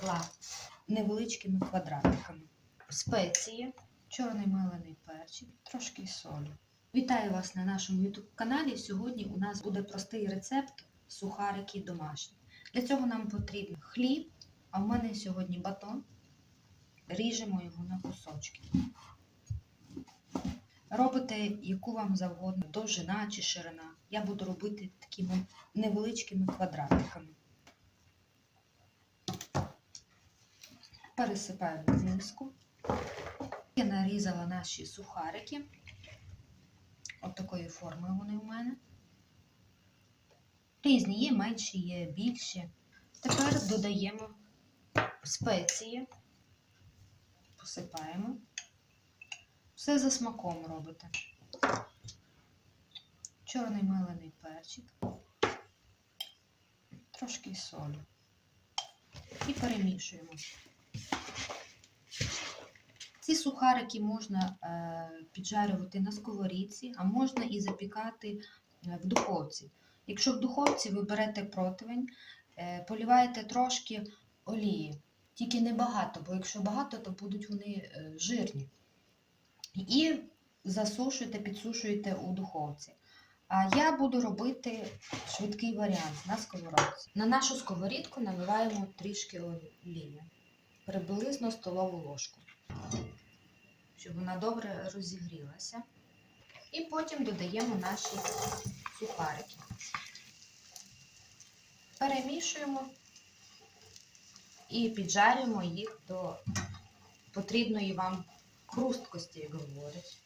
клав невеличкими квадратиками. Спеції, чорний мелений перчик, трошки солі. Вітаю вас на нашому YouTube каналі. Сьогодні у нас буде простий рецепт сухарики домашні. Для цього нам потрібен хліб, а в мене сьогодні батон. Ріжемо його на кусочки. Робите яку вам завгодно, довжина чи ширина. Я буду робити такими невеличкими квадратиками. Пересипаю в миску. Я нарізала наші сухарики. От такої форми вони у мене. Різні, є менші, є більші. Тепер додаємо спеції, посипаємо. Все за смаком робите. Чорний мелений перчик, трошки солі. І перемішуємо. Ці сухарики можна е, піджарювати на сковорідці, а можна і запікати е, в духовці. Якщо в духовці ви берете противень, е, поліваєте трошки олії, тільки не багато, бо якщо багато, то будуть вони жирні. І засушуєте, підсушуєте у духовці. А я буду робити швидкий варіант на сковородці. На нашу сковорідку наливаємо трішки олії, приблизно столову ложку, щоб вона добре розігрілася. І потім додаємо наші сухарики. Перемішуємо і піджарюємо їх до потрібної вам хрусткості, як говорять.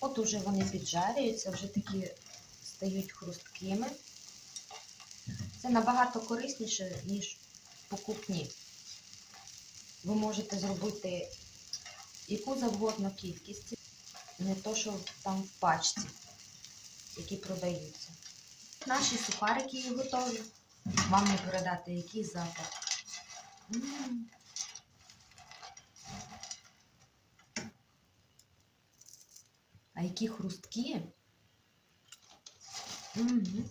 От уже вони піджарюються, вже такі стають хрусткими. Це набагато корисніше, ніж покупні. Ви можете зробити яку завгодно кількість, не то, що там в пачці, які продаються. Наші сухарики готові. Вам не передати який запах. А які хрусткі. Угу.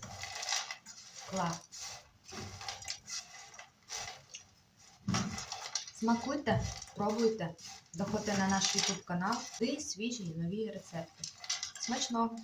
Клас. Смакуйте, пробуйте, заходьте на наш YouTube канал де свіжі нові рецепти. Смачного!